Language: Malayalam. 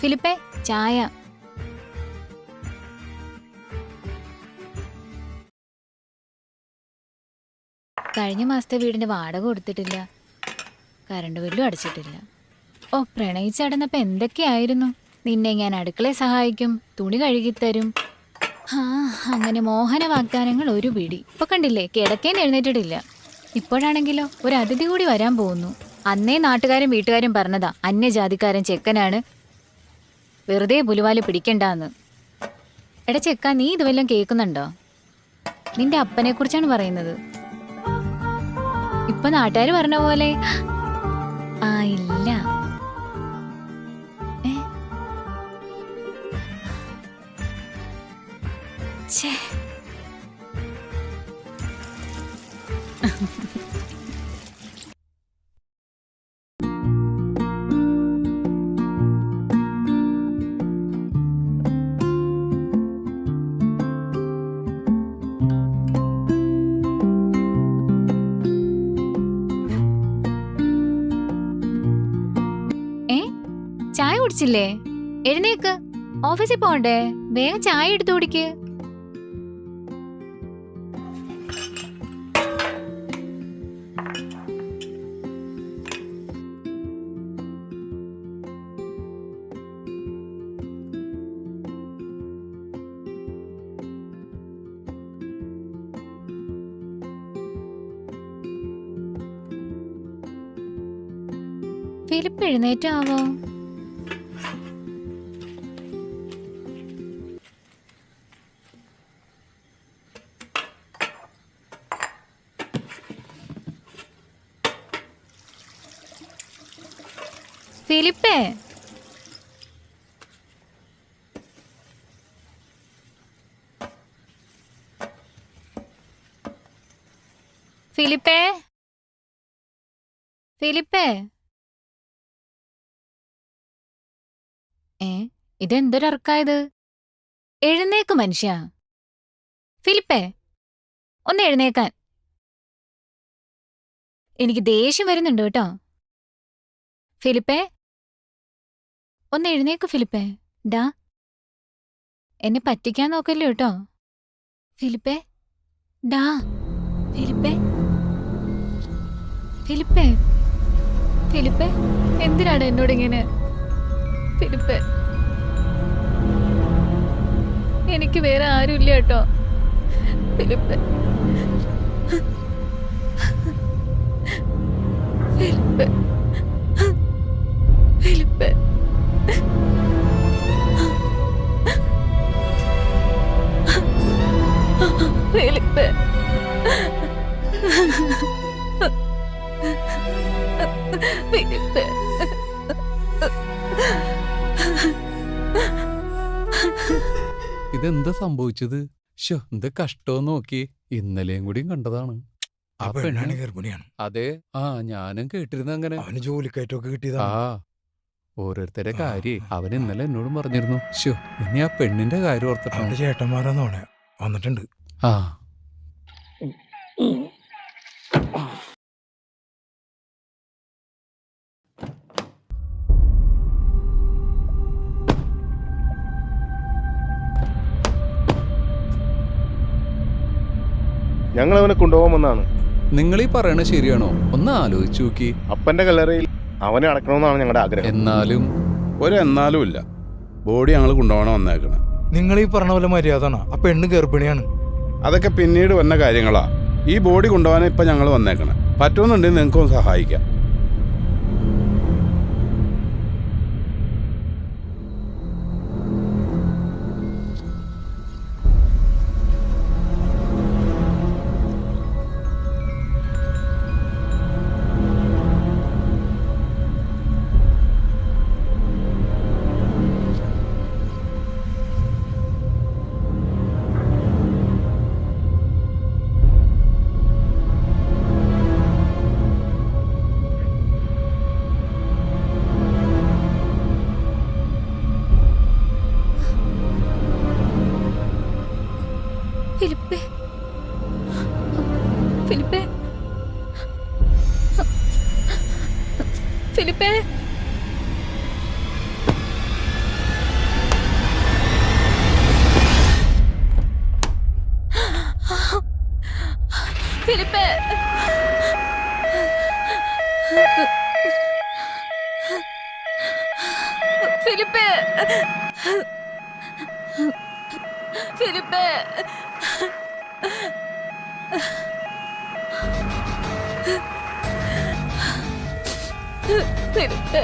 ഫിലിപ്പേ ചായ. കഴിഞ്ഞ മാസത്തെ വീടിന്റെ വാടക കൊടുത്തിട്ടില്ല. കറണ്ട് ബില്ലും അടച്ചിട്ടില്ല. ഓ പ്രണയിച്ചടന്നപ്പോ എന്തൊക്കെയായിരുന്നു? നിന്നെ ഞാൻ അടുക്കളയെ സഹായിക്കും തുണി കഴുകിത്തരും. ആ അങ്ങനെ മോഹന വാഗ്ദാനങ്ങൾ ഒരു പിടി. ഇപ്പൊ കണ്ടില്ലേ കിടക്കേന്ന് എഴുന്നേറ്റിട്ടില്ല. ഇപ്പോഴാണെങ്കിലോ ഒരു അതിഥി കൂടി വരാൻ പോകുന്നു. അന്നേ നാട്ടുകാരും വീട്ടുകാരും പറഞ്ഞതാ അന്യജാതിക്കാരൻ ചെക്കനാണ് വെറുതെ പുലിവാൽ പിടിക്കണ്ടെന്ന്. എടാ ചെക്ക നീ ഇത് വല്ലതും കേൾക്കുന്നുണ്ടോ? നിന്റെ അപ്പനെ കുറിച്ചാണ് പറയുന്നത്. ഇപ്പൊ നാട്ടുകാർ പറഞ്ഞ പോലെ. ആ ഇല്ല. ഏ? കുടിച്ചില്ലേ? എഴുന്നേക്ക്. ഓഫീസിൽ പോണ്ടേ വേഗം ചായ എടുത്തു കുടിക്ക്. ഫിലിപ്പ് എഴുന്നേറ്റാവോ? ഫിലിപ്പേ. ഫിലിപ്പേ. ഫിലിപ്പേ. ഏ ഇതെന്തൊരർക്കായത് എഴുന്നേക്ക് മനുഷ്യ. ഫിലിപ്പേ ഒന്ന് എഴുന്നേക്കാൻ. എനിക്ക് ദേഷ്യം വരുന്നുണ്ട് കേട്ടോ. ഫിലിപ്പേ ഒന്ന് എഴുന്നേക്ക് ഫിലിപ്പെ. ഡാ. എന്നെ പറ്റിക്കാൻ നോക്കല്ലോ കേട്ടോ. ഫിലിപ്പേ. ഡാ. ഫിലിപ്പെ. ഫിലിപ്പെ. ഫിലിപ്പേ. എന്തിനാണ് എന്നോട് ഇങ്ങനെ? ഫിലിപ്പെ. എനിക്ക് വേറെ ആരുമില്ല കേട്ടോ. ഫിലിപ്പെ. ഫിലിപ്പെ. ഫിലിപ്പേ. ഫിലിപ്പേ ഫിലിപ്പേ ഇതെന്താ സംഭവിച്ചത്? ഷോ എന്ത് കഷ്ടമെന്ന് നോക്കി. ഇന്നലെയും കൂടിയും കണ്ടതാണ്. ആ പെണ്ണാണ് ഗർഭിണിയാണ്. അതെ ആ ഞാനും കേട്ടിരുന്ന അങ്ങനെ. അവന് കിട്ടിയതാ ആ കിട്ടിയതാണ് കാര്യം. അവൻ ഇന്നലെ എന്നോടും പറഞ്ഞിരുന്നു ഷോ ഇനി ആ പെണ്ണിന്റെ കാര്യം ഓർത്തിട്ടാണ് ചേട്ടന്മാരാന്ന് പറഞ്ഞ വന്നിട്ടുണ്ട്. ആ. ഞങ്ങൾ അവനെ കൊണ്ടുപോകാമെന്നാണ് നിങ്ങൾ ഈ പറയണത് ശരിയാണോ? ഒന്ന് ആലോചിച്ചു നോക്കി. അപ്പന്റെ കല്ലറയിൽ അവനെ അടക്കണമെന്നാണ് ഞങ്ങളുടെ ആഗ്രഹം. എന്നാലും ഒരു എന്നാലും ഇല്ല. ബോഡി ഞങ്ങൾ കൊണ്ടുപോകണം വന്നേക്കണം. നിങ്ങൾ ഈ പറഞ്ഞ പോലെ മര്യാദ ആ പെണ്ണ് ഗർഭിണിയാണ്. അതൊക്കെ പിന്നീട് വന്ന കാര്യങ്ങളാ. ഈ ബോഡി കൊണ്ടുപോകാൻ ഇപ്പൊ ഞങ്ങൾ വന്നേക്കണം. പറ്റുമെന്നുണ്ടെങ്കിൽ നിങ്ങൾക്കൊന്ന് സഹായിക്കാം. Philip Philip Philip Philip